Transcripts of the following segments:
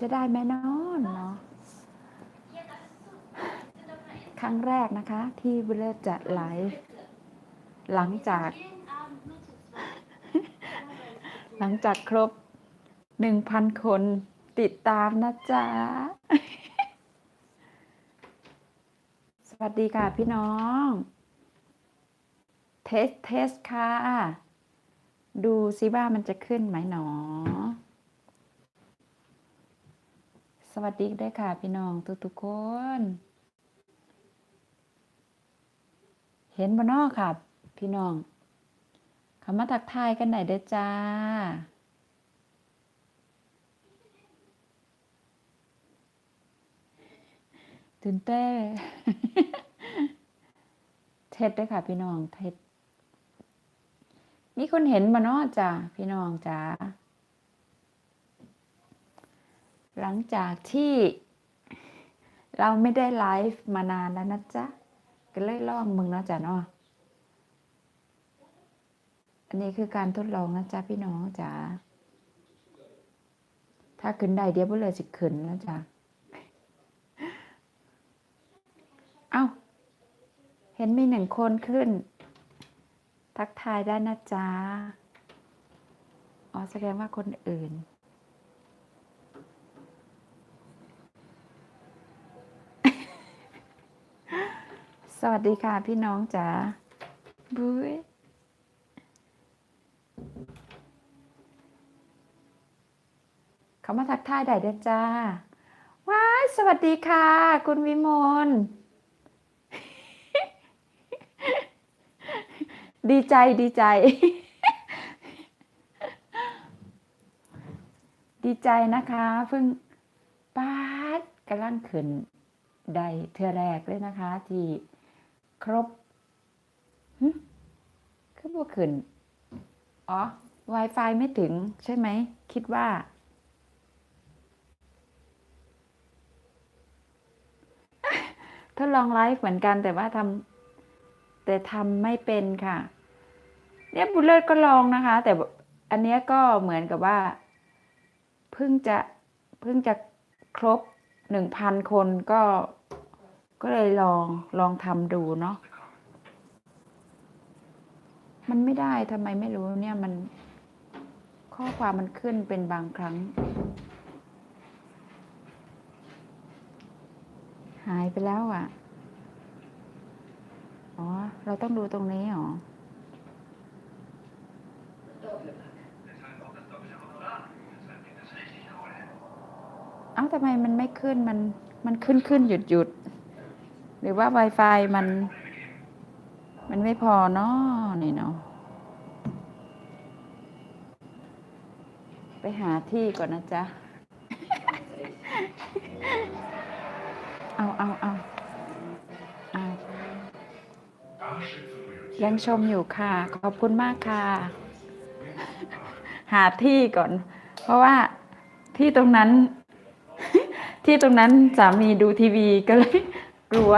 จะได้ไหมนอนเนาะครั้งแรกนะคะ ที่บุเลจะไลฟ์หลังจาก หลังจากครบหนึ่งพันคนติดตามนะจ๊ะ สวัสดีค่ะพี่น้อง เทส เทสค่ะ ดูซิว่ามันจะขึ้นไหมหนอ ส วัสดีด้วยค่ะพี่น้องทุกๆคน เห็นบ่นอค่ะพี่น้องเขามาทักทายกันไหนเด้อจ้า ตื่นเต้เท็ดด้วยค่ะพี่น้องเท็ดมีคนเห็นบ่นาะจ้าพี่น้องจ้า หลังจากที่เราไม่ได้ไลฟ์มานานแล้วนะจ๊ะ ก็เลยลองมึงนะจ้ะเนาะอันนี้คือการทดลองนะจ๊ะพี่น้องจ๋าถ้าขึ้นได้เดี๋ยวบ่เลยสิขึ้นนะจ๊ะเอ้า เห็นมีหนึ่งคนขึ้น ทักทายได้นะจ๊ะอ๋อแสดงว่าคนอื่น สวัสดีค่ะพี่น้องจ๋าบุ้ยเขามาทักทายได้เด้จ้า ว้าสวัสดีค่ะ คุณวิมล ดีใจดีใจ ดีใจนะคะเพิ่งป้าดกำลังขึ้นได้เทือแรกเลยนะคะที่ ครบหึคือบ่ขึ้น อ๋อ Wi-Fi ไม่ถึงใช่ไหม คิดว่า ทดลองไลฟ์เหมือนกันแต่ว่าทำแต่ทำไม่เป็นค่ะ เนี่ยบุลเลตก็ลองนะคะ แต่อันเนี้ยก็เหมือนกับว่า เพิ่งจะ เพิ่งจะครบหนึ่งพันคนก็ ก็เลยลองลองทำดูเนาะมันไม่ได้ทำไมไม่รู้เนี่ยมันข้อความมันขึ้นเป็นบางครั้ง หายไปแล้วอะ อ๋อ เราต้องดูตรงนี้เหรอเอ้าทำไมมันไม่ขึ้นมันมันขึ้นขึ้นหยุดหยุด หรือว่า Wi-Fi มัน มันไม่พอเนาะนี่เนาะไปหาที่ก่อนนะจ๊ะ เอาเอาเอาเอายังชมอยู่ค่ะ ขอบคุณมากค่ะ หาที่ก่อน เพราะว่าที่ตรงนั้น ที่ตรงนั้นสามีดูทีวีก็เลย กลัว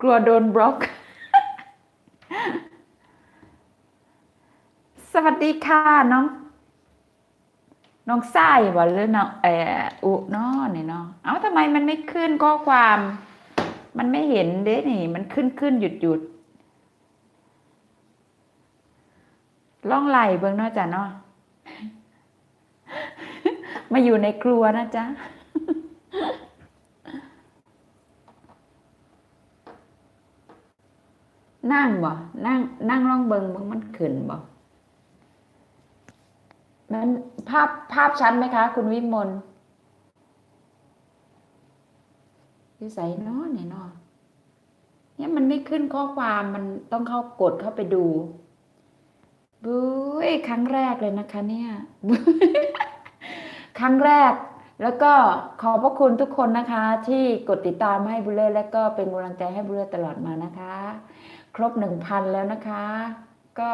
กลัวโดนบล็อก สวัสดีค่ะน้อง น้องไส้บ่หรือน้องเอออุนาะนี่เนาะเอ้าทำไมมันไม่ขึ้นข้อความ มันไม่เห็นเด้นี่ มันขึ้นขึ้นหยุดหยุดล่องไหลเบิ่งเนาะจ้ะเนาะมาอยู่ในครัวนะจ๊ะ นั่งบ่นั่งนั่งล่องเบิงเบิงมันขึ้นบ่มันภาพภาพชัดไหมคะ คุณวิมลยู่ใส่เนาะเนี่ยเนาะเนี่ยมันไม่ขึ้นข้อความมันต้องเข้ากดเข้าไปดูบุ้ยครั้งแรกเลยนะคะ เนี่ยครั้งแรก แล้วก็ขอบพระคุณทุกคนนะคะ ที่กดติดตามให้บุลเลอร์และก็เป็นกำลังใจให้บุลเลอร์ตลอดมานะคะ ครบหนึ่งพันแล้วนะคะ ก็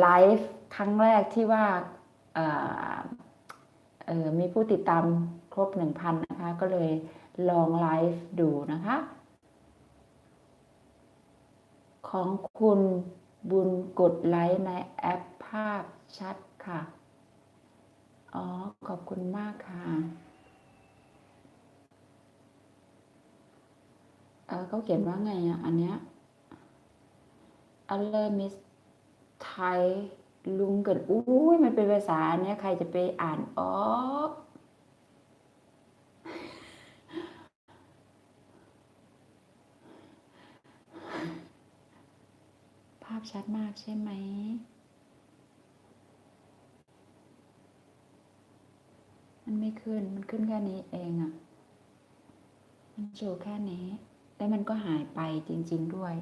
ไลฟ์ครั้งแรกที่ว่ามีผู้ติดตามครบหนึ่งพันนะคะ ก็เลยลองไลฟ์ดูนะคะ ของคุณบุญกดไลค์ในแอปภาพชัดค่ะ อ๋อ ขอบคุณมากค่ะเเขาเขียนว่าไงอะ อันเนี้ย other miss Thai ลุงเกิดอุ้ยมันเป็นภาษาเนี้ยใครจะไปอ่านออกภาพชัดมากใช่ไหมมันไม่ขึ้น มันขึ้นแค่นี้เองอะ่ะ มันโชว์แค่นี้แล้วมันก็หายไปจริง ๆด้วย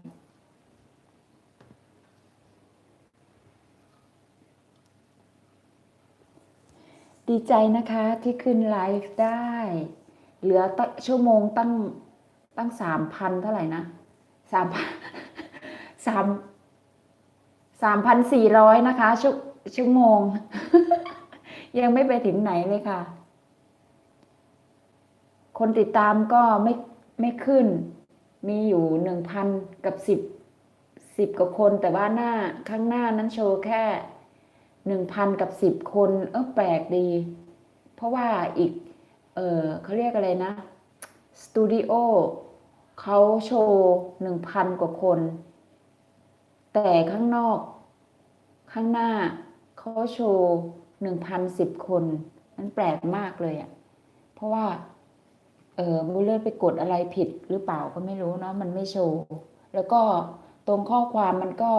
ดีใจนะคะที่ขึ้นไลฟ์ได้ เหลือตั้งชั่วโมงตั้งตั้งสามพันเท่าไหร่นะสามพันสามสามพันสี่ร้อยนะคะชั่วชั่วโมง ยังไม่ไปถึงไหนเลยค่ะ คนติดตามก็ไม่ไม่ขึ้น มีอยู่หนึ่งพันกับสิบสิบกว่าคนแต่ว่าหน้าข้างหน้านั้นโชว์แค่ หนึ่งพันกับสิบคน เออแปลกดี เพราะว่าอีก เออเขาเรียกอะไรนะ สตูดิโอเขาโชว์หนึ่งพันกว่าคน แต่ข้างนอก ข้างหน้าเขาโชว์หนึ่งพันสิบคน มันแปลกมากเลยอะ่ะ เพราะว่า เออบูเลอร์ไปกดอะไรผิดหรือเปล่าก็ไม่รู้เนาะมันไม่โชว์ แล้วก็ตรงข้อความมันก็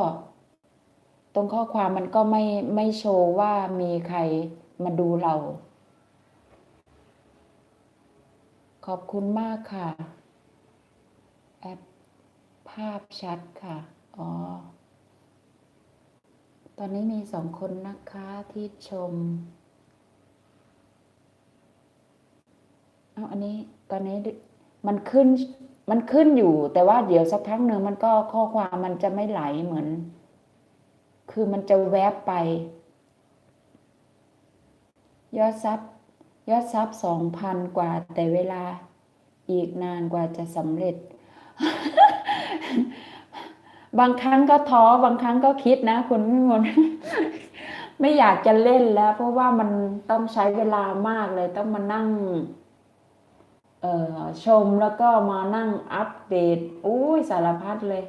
ตรงข้อความมันก็ไม่ไม่โชว์ว่ามีใครมาดูเรา ขอบคุณมากค่ะ แอปภาพชัดค่ะ อ๋อ ตอนนี้มีสองคนนะคะที่ชม เอาอันนี้ตอนนี้มันขึ้นมันขึ้นอยู่ แต่ว่าเดี๋ยวสักพักหนึ่งมันก็ข้อความมันจะไม่ไหลเหมือน คือมันจะแวบไป ยอดซับยอดซับสองพันกว่าแต่เวลาอีกนานกว่าจะสำเร็จ บางครั้งก็ท้อบางครั้งก็คิดนะ คุณมิมนไม่อยากจะเล่นแล้ว เพราะว่ามันต้องใช้เวลามากเลยต้องมานั่งชมแล้วก็มานั่งอัปเดตอุ้ยสารพัดเลย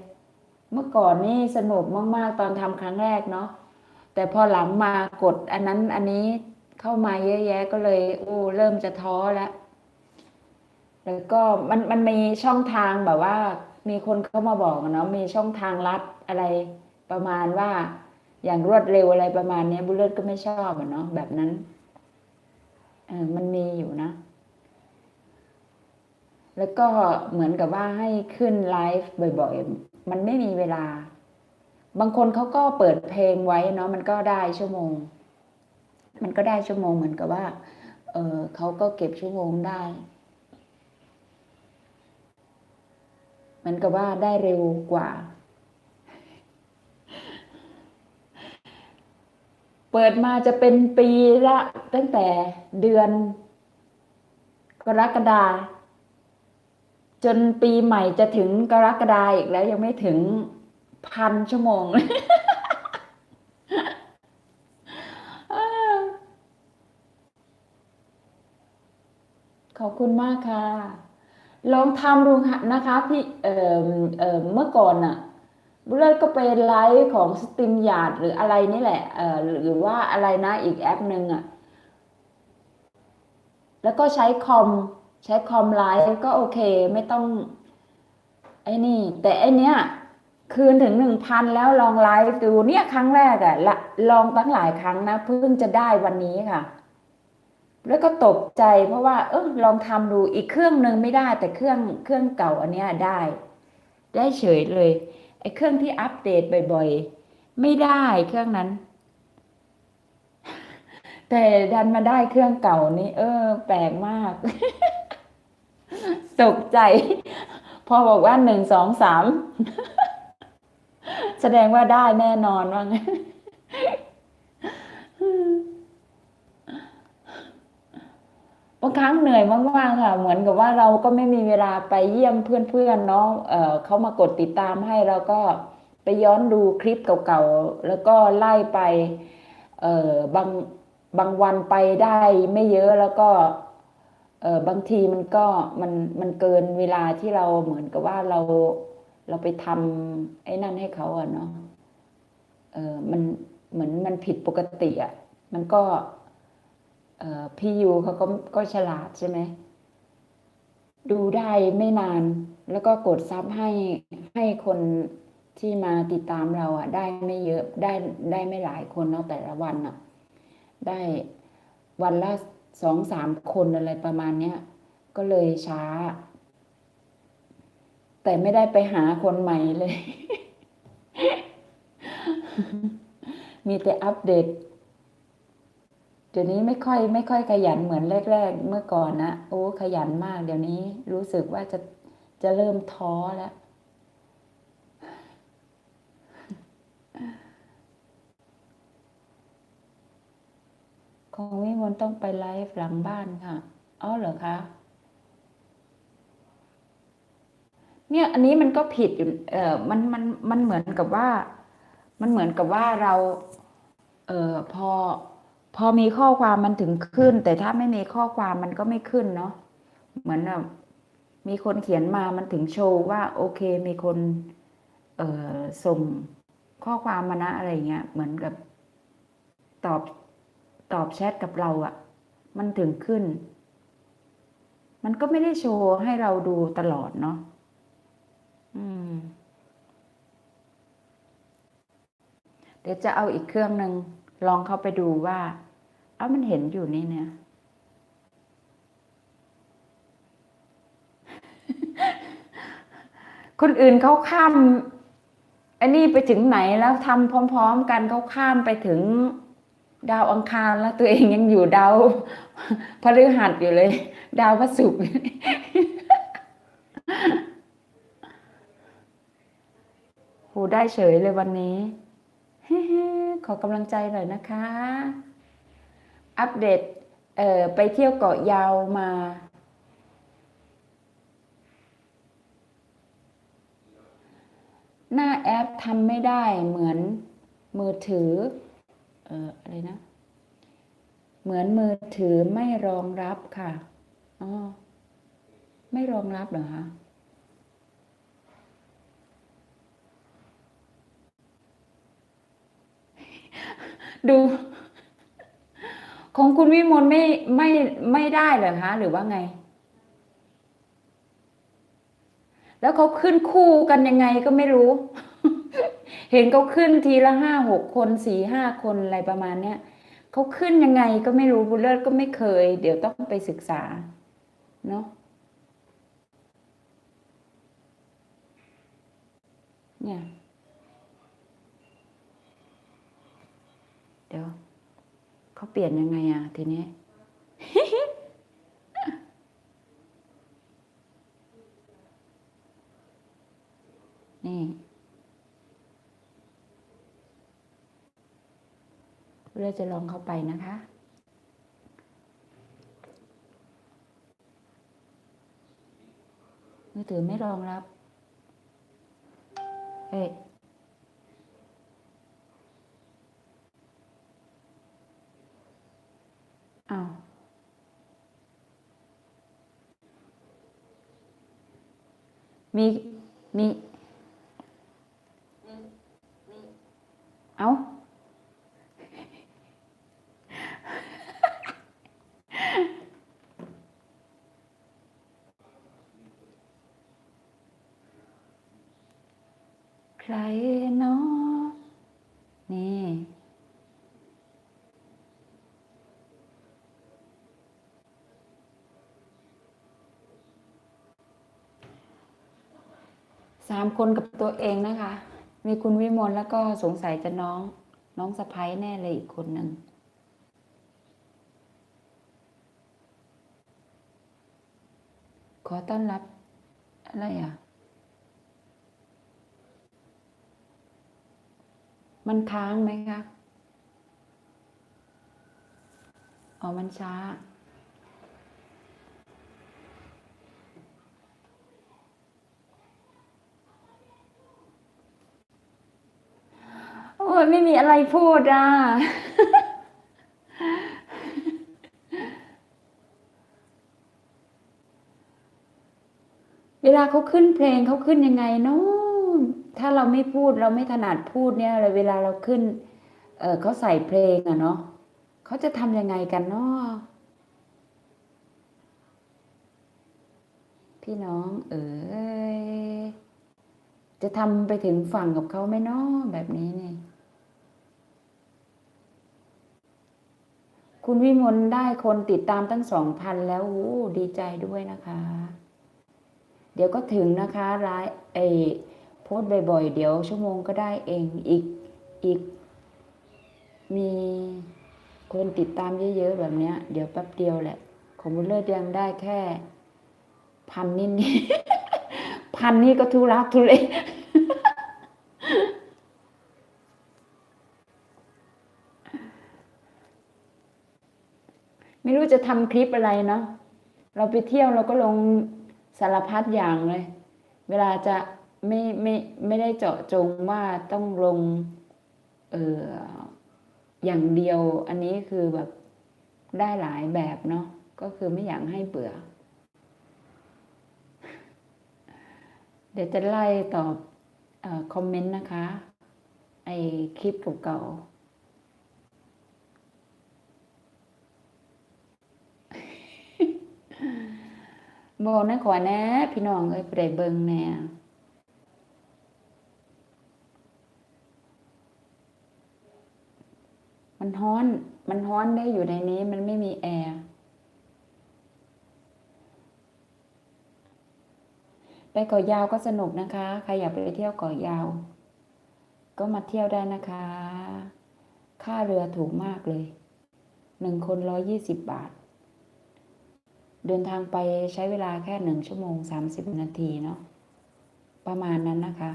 เมื่อก่อนนี่สนุกมาก ๆ ตอนทำครั้งแรกเนาะแต่พอหลังมากดอันนั้นอันนี้เข้ามาเยอะแยะก็เลยโอ้เริ่มจะท้อแล้วแล้วก็มันมันมีช่องทางแบบว่า มีคนเข้ามาบอกเนาะมีช่องทางลัดอะไรประมาณว่า อย่างรวดเร็วอะไรประมาณนี้บุลเลตก็ไม่ชอบเนาะแบบนั้นเออมันมีอยู่นะ แล้วก็เหมือนกับว่าให้ขึ้นไลฟ์บ่อย ๆ มันไม่มีเวลา บางคนเขาก็เปิดเพลงไว้เนาะมันก็ได้ชั่วโมง มันก็ได้ชั่วโมงเหมือนกับว่า เออเขาก็เก็บชั่วโมงได้ เหมือนกับว่าได้เร็วกว่า เปิดมาจะเป็นปีละตั้งแต่เดือนกรกฎา จนปีใหม่จะถึงกรกฎาอีกแล้วยังไม่ถึงพันชั่วโมงขอบคุณมากค่ะ ลองทำดูนะคะพี่เอ่อเอ่อเมื่อก่อนน่ะบุลเลตก็ไปไลฟ์ของสตรีมยาดหรืออะไรนี่แหละเอ่อหรือว่าอะไรนะอีกแอปหนึ่งอะแล้วก็ใช้คอม ใช้คอมไลฟ์ก็โอเคไม่ต้อง ไอ้นี่ แต่ไอเนี้ยคืนถึงหนึ่งพันแล้วลองไลฟ์ดูเนี่ยครั้งแรกอะละลองตั้งหลายครั้งนะเพิ่งจะได้วันนี้ค่ะ แล้วก็ตกใจเพราะว่า เออลองทำดูอีกเครื่องหนึ่งไม่ได้ แต่เครื่องเครื่องเก่าอันเนี้ยได้ ได้เฉยเลยไอ้เครื่องที่อัปเดตบ่อยๆ ไม่ได้เครื่องนั้น แต่ดันมาได้เครื่องเก่านี้ เออ แปลกมาก ตกใจ พอบอกว่าหนึ่งสองสามแสดงว่าได้แน่นอนว่างั้นบางครั้งเหนื่อยมากๆค่ะ เหมือนกับว่าเราก็ไม่มีเวลาไปเยี่ยมเพื่อนๆเนาะเออเขามากดติดตามให้เราก็ไปย้อนดูคลิปเก่าๆ แล้วก็ไล่ไป เออบางบางวันไปได้ไม่เยอะแล้วก็ เออบางทีมันก็มันมันเกินเวลาที่เราเหมือนกับว่าเราเราไปทำไอ้นั่นให้เขาอะเนาะเออมันเหมือนมันผิดปกติอะมันก็ เออพี่ยูเขาก็ก็ฉลาดใช่ไหมดูได้ไม่นาน แล้วก็กดซับให้ให้คนที่มาติดตามเราอะได้ไม่เยอะได้ได้ไม่หลายคนเนาะแต่ละวันอะได้วันละ สองสามคนอะไรประมาณเนี้ยก็เลยช้า แต่ไม่ได้ไปหาคนใหม่เลย มีแต่อัปเดตเดี๋ยวนี้ไม่ค่อยไม่ค่อยขยันเหมือนแรก ๆ เมื่อก่อนนะโอ้ขยันมาก เดี๋ยวนี้รู้สึกว่าจะจะเริ่มท้อแล้ว คงวิมลต้องไปไลฟ์หลังบ้านค่ะอ๋อเหรอคะเนี่ยอันนี้มันก็ผิดอยู่เออมันมันมันเหมือนกับว่า มันเหมือนกับว่าเรา เออพอ พอมีข้อความมันถึงขึ้น แต่ถ้าไม่มีข้อความมันก็ไม่ขึ้นเนาะเหมือนแบบมีคนเขียนมามันถึงโชว์ว่า โอเคมีคน เออส่งข้อความมานะอะไรเงี้ยเหมือนกับตอบ ตอบแชทกับเราอะ่ะ มันถึงขึ้น มันก็ไม่ได้โชว์ให้เราดูตลอดเนาะอืม เดี๋ยวจะเอาอีกเครื่องหนึ่งลองเข้าไปดูว่า เอ้ามันเห็นอยู่นี่เนี่ยคนอื่นเขาข้ามอันนี้ไปถึงไหนแล้วทำพร้อม ๆ กันเขาข้ามไปถึง ดาวอังคารแล้วตัวเองยังอยู่ดาวพฤหัสอยู่เลย ดาวพระศุกร์โหได้เฉยเลยวันนี้ ขอกำลังใจหน่อยนะคะ อัปเดตเอ่อไปเที่ยวเกาะยาวมาหน้าแอปทำไม่ได้เหมือนมือถือ อ่ออะไรนะ เหมือนมือถือไม่รองรับค่ะอ๋อไม่รองรับเหรอคะดูของคุณวิมลไม่ไม่ไม่ได้เหรอคะหรือว่าไง แล้วเขาขึ้นคู่กันยังไงก็ไม่รู้ เห็นเขาขึ้นทีละห้าหกคนสี่ห้าคนอะไรประมาณเนี้ยเขาขึ้นยังไงก็ไม่รู้บุญเลิศก็ไม่เคย เดี๋ยวต้องไปศึกษาเนาะเนี่ยเดี๋ยวเขาเปลี่ยนยังไงอะทีนี้นี่ เราจะลองเข้าไปนะคะ มือถือไม่รองรับเฮ้ยอ้าวมี มี เอาใครเนาะนี่ สามคนกับตัวเองนะคะ มีคุณวิมลแล้วก็สงสัยจะน้อง น้องสะพ้ายแน่เลยอีกคนหนึ่งขอต้อนรับ อะไรอะ มันค้างไหมคะ อ๋อ มันช้า โอ้ยไม่มีอะไรพูดอะ เวลาเขาขึ้นเพลงเขาขึ้นยังไงเนาะถ้าเราไม่พูดเราไม่ถนัดพูดเนี่ยเวลาเราขึ้น เออเขาใส่เพลงอะเนาะเขาจะทำยังไงกันเนาะพี่น้องเอ๋ยจะทำไปถึงฝั่งกับเขาไหมเนาะแบบนี้เนี่ย คุณวิมลได้คนติดตามตั้งสองพันแล้วโอ้ดีใจด้วยนะคะ เดี๋ยวก็ถึงนะคะไลฟ์ไอโพสบ่อยๆ เดี๋ยวชั่วโมงก็ได้เองอีกอีก มีคนติดตามเยอะๆ แบบเนี้ย เดี๋ยวแป๊บเดียวแหละ ของบุญเลิศยังได้แค่พันนิดนี่พันนี่ก็ทุรักทุเล ไม่รู้จะทำคลิปอะไรเนาะเราไปเที่ยวเราก็ลงสารพัดอย่างเลย เวลาจะไม่ไม่ไม่ได้เจาะจงว่าต้องลงเอออย่างเดียวอันนี้คือแบบได้หลายแบบเนาะก็คือไม่อยากให้เบื่อ เดี๋ยวจะไล่ตอบอคอมเมนต์นะคะ ไอคลิปเก่าๆ บอกนะขอแน่พี่น้องเอ้ยไปได้เบิ่งแน่มันฮ้อน มันฮ้อนได้อยู่ในนี้ มันไม่มีแอร์ ไปเกาะยาวก็สนุกนะคะ ใครอยากไปเที่ยวเกาะยาว ก็มาเที่ยวได้นะคะ ค่าเรือถูกมากเลย หนึ่งคนร้อยยี่สิบบาท เดินทางไปใช้เวลาแค่หนึ่งชั่วโมงสามสิบนาทีเนาะประมาณนั้นนะคะ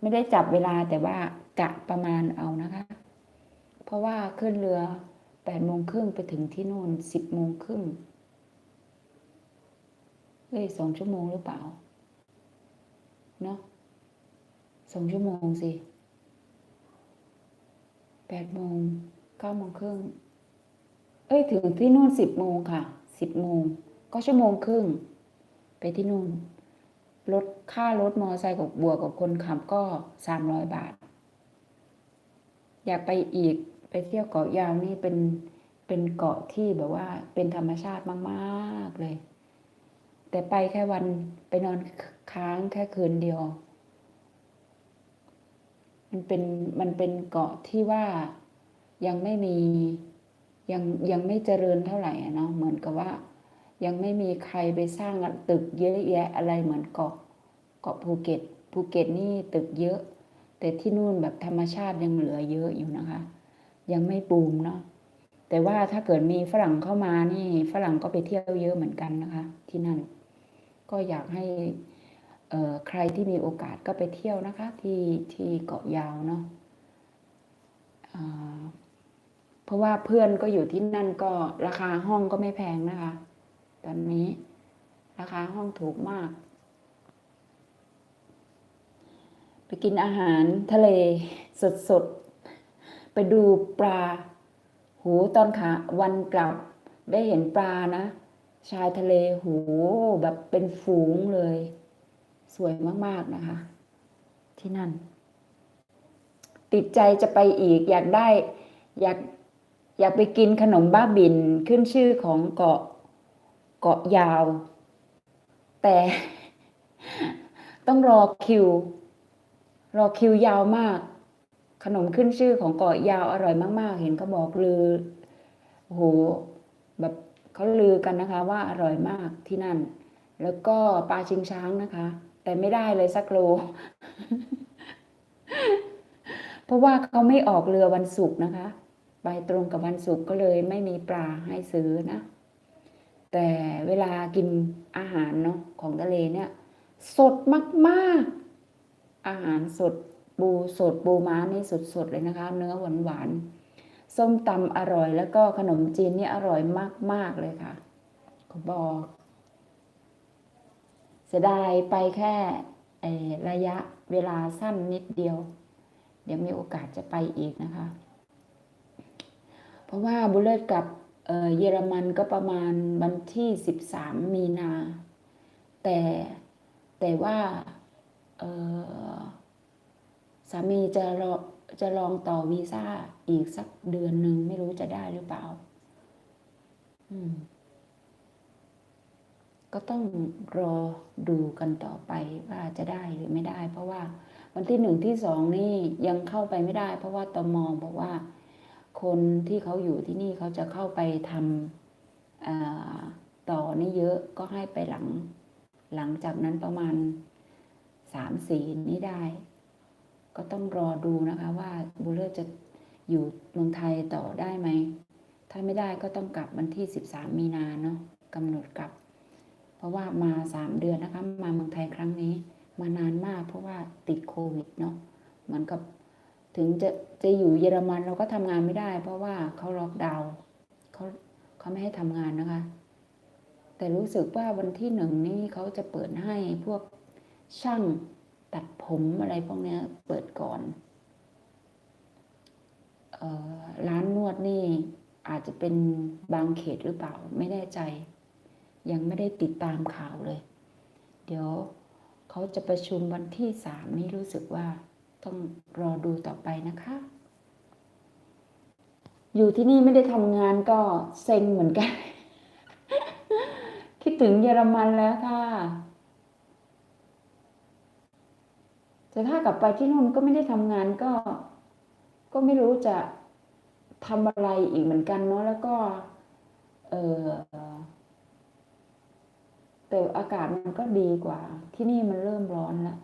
ไม่ได้จับเวลาแต่ว่ากะประมาณเอานะคะ เพราะว่าขึ้นเรือแปดโมงครึ่งไปถึงที่นู่นสิบโมงครึ่งเฮ้ยสองชั่วโมงหรือเปล่าเนาะสองชั่วโมงสิแปดโมงเก้าโมงครึ่งเอ้ยถึงที่นู่นสิบโมงค่ะสิบโมง ก็ชั่วโมงครึ่ง ไปที่นู่นรถค่ารถมอไซค์กับบวกกับคนขับก็สามร้อยบาท อยากไปอีกไปเที่ยวเกาะยาวนี่เป็นเป็นเกาะที่แบบว่าเป็นธรรมชาติมากๆเลย แต่ไปแค่วันไปนอนค้างแค่คืนเดียว มันเป็นมันเป็นเกาะที่ว่ายังไม่มียังยังไม่เจริญเท่าไหร่เนาะเหมือนกับว่า ยังไม่มีใครไปสร้างตึกเยอะแยะอะไรเหมือนเกาะเกาะภูเก็ตภูเก็ตนี่ตึกเยอะ แต่ที่นู่นแบบธรรมชาติยังเหลือเยอะอยู่นะคะ ยังไม่บูมเนาะแต่ว่าถ้าเกิดมีฝรั่งเข้ามานี่ฝรั่งก็ไปเที่ยวเยอะเหมือนกันนะคะ ที่นั่น ก็อยากให้ใครที่มีโอกาสก็ไปเที่ยวนะคะ ที่ที่เกาะยาวเนาะเพราะว่าเพื่อนก็อยู่ที่นั่นก็ราคาห้องก็ไม่แพงนะคะ ตอนนี้ ราคาห้องถูกมาก ไปกินอาหารทะเลสดๆ ไปดูปลา หูตอนขาวันกลับ ได้เห็นปลานะ ชายทะเลหูแบบเป็นฝูงเลย สวยมากๆนะคะ ที่นั่น ติดใจจะไปอีกอยากได้อยากอยากไปกินขนมบ้าบินขึ้นชื่อของเกาะ กาะยาว แต่ต้องรอคิว รอคิวยาวมาก ขนมขึ้นชื่อของเกาะยาวอร่อยมาก ๆ เห็นเขาบอกลือโอ้โหแบบเขาลือกันนะคะว่าอร่อยมากที่นั่น แล้วก็ปลาชิงช้างนะคะ แต่ไม่ได้เลยสักโล เพราะว่าเขาไม่ออกเรือวันศุกร์นะคะ ไปตรงกับวันศุกร์ก็เลยไม่มีปลาให้ซื้อนะ แต่เวลากินอาหารเนาะของทะเลเนี่ย สดมากๆ อาหารสดปูสดปูม้านี่สดๆเลยนะคะ เนื้อหวานๆส้มตำอร่อยแล้วก็ขนมจีนนี่อร่อยมากๆเลยค่ะขาบอกเสียดายไปแค่ระยะเวลาสั้นนิดเดียว เดี๋ยวมีโอกาสจะไปอีกนะคะ เพราะว่าบุลเลตกับ เยอรมันก็ประมาณวันที่ 13 มีนา แต่แต่ว่าสามีจะรอจะลองต่อวีซ่าอีกสักเดือนหนึ่งไม่รู้จะได้หรือเปล่า ก็ต้องรอดูกันต่อไปว่าจะได้หรือไม่ได้ เพราะว่าวันที่หนึ่งที่สองนี่ยังเข้าไปไม่ได้ เพราะว่าตมอบอกว่า คนที่เขาอยู่ที่นี่เขาจะเข้าไปทำต่อนี่เยอะก็ให้ไปหลังหลังจากนั้นประมาณสามสี่นี้ได้ ก็ต้องรอดูนะคะว่าบุเลอร์จะอยู่เมืองไทยต่อได้ไหม ถ้าไม่ได้ก็ต้องกลับวันที่ 13 มีนาเนาะกำหนดกลับ เพราะว่ามาสามเดือนนะคะ มาเมืองไทยครั้งนี้ มานานมากเพราะว่าติดโควิดเนาะเหมือนกับ ถึงจะจะอยู่เยอรมันเราก็ทำงานไม่ได้ เพราะว่าเขาล็อกดาวน์เขาเขาไม่ให้ทำงานนะคะ แต่รู้สึกว่าวันที่หนึ่งนี่เขาจะเปิดให้พวกช่างตัดผมอะไรพวกนี้เปิดก่อนออร้านนวดนี่อาจจะเป็นบางเขตหรือเปล่าไม่แน่ใจ ยังไม่ได้ติดตามข่าวเลย เดี๋ยวเขาจะประชุมวันที่สามนี่รู้สึกว่า ต้องรอดูต่อไปนะคะ อยู่ที่นี่ไม่ได้ทำงานก็เซ็งเหมือนกัน คิดถึงเยอรมันแล้วค่ะแต่ถ้ากลับไปที่นู่นก็ไม่ได้ทำงานก็ ก็ไม่รู้จะทำอะไรอีกเหมือนกันเนาะแล้วก็ เออแต่อากาศมันก็ดีกว่า ที่นี่มันเริ่มร้อนแล้ว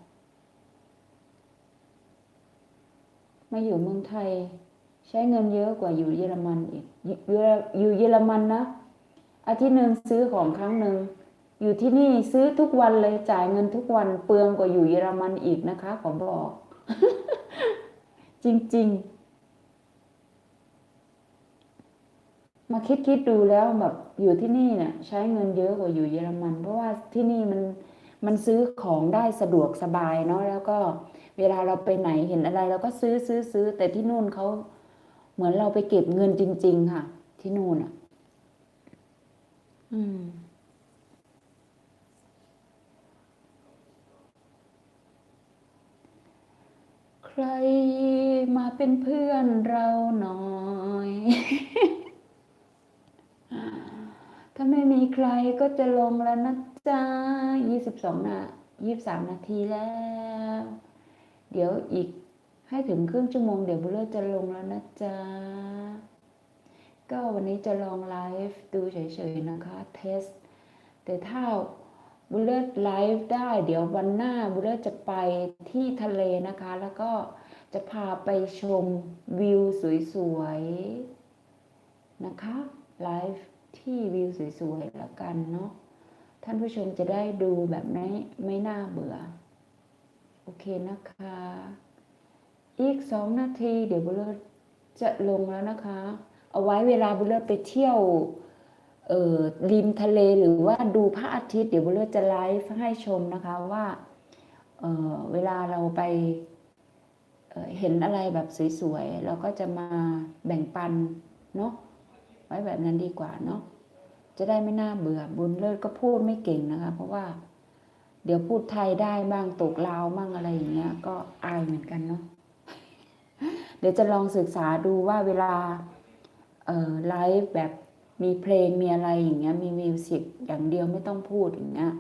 มาอยู่เมืองไทย ใช้เงินเยอะกว่าอยู่เยอรมันอีกอยู่เยอรมันนะอาทิตย์หนึ่งซื้อของครั้งหนึ่งอยู่ที่นี่ซื้อทุกวันเลยจ่ายเงินทุกวันเปลืองกว่าอยู่เยอรมันอีกนะคะ ขอบอก จริง ๆ มาคิดคิดดูแล้วแบบอยู่ที่นี่เนี่ยใช้เงินเยอะกว่าอยู่เยอรมัน เพราะว่าที่นี่มันมันซื้อของได้สะดวกสบายเนาะแล้วก็ เวลาเราไปไหนเห็นอะไรเราก็ซื้อซื้อซื้อแต่ที่นู่นเขาเหมือนเราไปเก็บเงินจริง ๆ ค่ะ ที่นู่นอะ อืมใครมาเป็นเพื่อนเราหน่อย ถ้าไม่มีใครก็จะลงแล้วนะจ๊ะยี่สิบสองนายี่สามนาทีแล้ว เดี๋ยวอีกให้ถึงครึ่งชั่วโมงเดี๋ยวบุลเลอร์จะลงแล้วนะจ๊ะ ก็วันนี้จะลองไลฟ์ดูเฉยๆนะคะเทส แต่ถ้าบุลเลอร์ไลฟ์ได้ เดี๋ยววันหน้าบุลเลอร์จะไปที่ทะเลนะคะ แล้วก็จะพาไปชมวิวสวยๆนะคะไลฟ์ที่วิวสวยๆแล้วกันเนาะท่านผู้ชมจะได้ดูแบบไม่ไม่น่าเบื่อ โอเคนะคะ อีกสองนาทีเดี๋ยวบุลเลอร์จะลงแล้วนะคะ เอาไว้เวลาบุลเลอร์ไปเที่ยวเอ่อริมทะเลหรือว่าดูพระอาทิตย์เดี๋ยวบุลเลอร์จะไลฟ์ให้ชมนะคะว่าเอ่อเวลาเราไปเเห็นอะไรแบบสวยๆเราก็จะมาแบ่งปันเนาะไว้แบบนั้นดีกว่าเนาะจะได้ไม่น่าเบื่อบุญเลิศก็พูดไม่เก่งนะคะ เพราะว่า เดี๋ยวพูดไทยได้บ้างตกลาวบ้างอะไรอย่างเงี้ย ก็อายเหมือนกันเนาะเดี๋ยวจะลองศึกษาดูว่าเวลาเอ่อไลฟ์แบบมีเพลงมีอะไรอย่างเงี้ย มีมิวสิกอย่างเดียวไม่ต้องพูดอย่างเงี้ย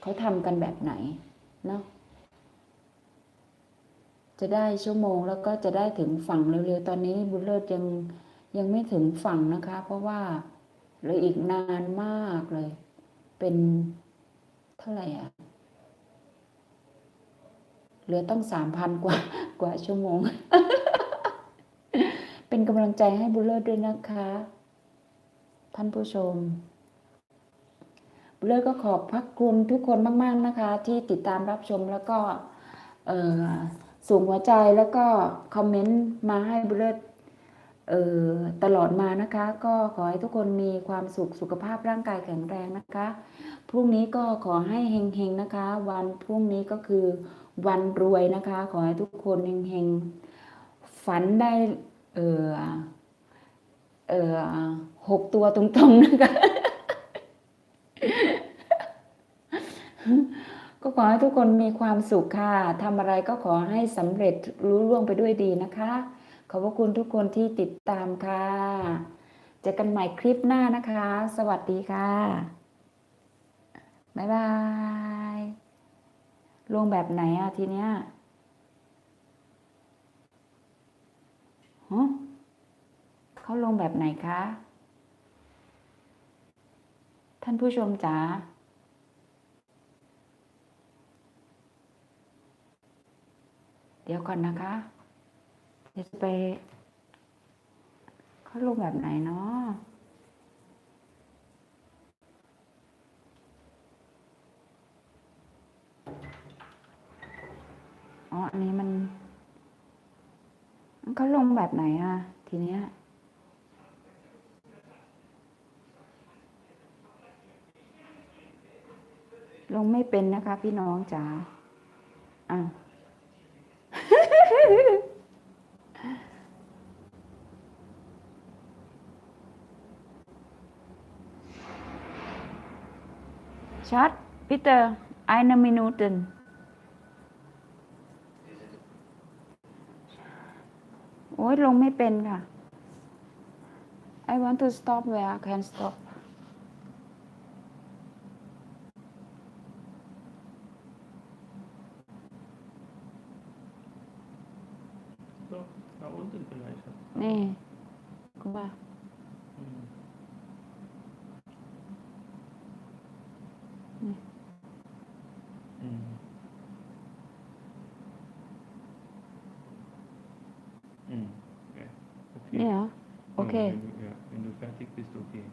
เขาทำกันแบบไหนเนาะจะได้ชั่วโมงแล้วก็จะได้ถึงฝั่งเร็วๆ ตอนนี้บุญเลิศยังยังไม่ถึงฝั่งนะคะ เพราะว่าเหลืออีกนานมากเลย เป็นเท่าไหร่อะ เหลือต้องสามพันกว่ากว่าชั่วโมง เป็นกำลังใจให้บุลเลอร์ด้วยนะคะ ท่านผู้ชมบุลเลอร์ก็ขอบพระคุณทุกคนมาก ๆนะคะ ที่ติดตามรับชมแล้วก็ส่งหัวใจแล้วก็คอมเมนต์มาให้บุลเลอร์เอ่อตลอดมานะคะ ก็ขอให้ทุกคนมีความสุขสุขภาพร่างกายแข็งแรงนะคะ พรุ่งนี้ก็ขอให้เฮงๆนะคะ วันพรุ่งนี้ก็คือ วันรวยนะคะ ขอให้ทุกคนเฮงๆฝันได้เออเออหกตัวตรงๆนะคะก็ก็ขอให้ทุกคนมีความสุขค่ะทำอะไรก็ขอให้สำเร็จรู้ล่วงไปด้วยดีนะคะ ขอบพระคุณทุกคนที่ติดตามค่ะ เจอกันใหม่คลิปหน้านะคะ สวัสดีค่ะ บ๊ายบาย ลงแบบไหนอะทีเนี้ยฮะเขาลงแบบไหนคะ ท่านผู้ชมจ๋าเดี๋ยวก่อนนะคะ เดี๋ยวจะไปเขาลงแบบไหนเนาะ อ๋อ อันนี้มัน มันเขาลงแบบไหนอะทีเนี้ย ลงไม่เป็นนะคะ พี่น้องจ๋าอ้าว Schat, bitte eine Minute. Oh, โอ้ ยลงไม่เป็นค่ะ I want to stop where I can stop. okay. homeopathic is okay.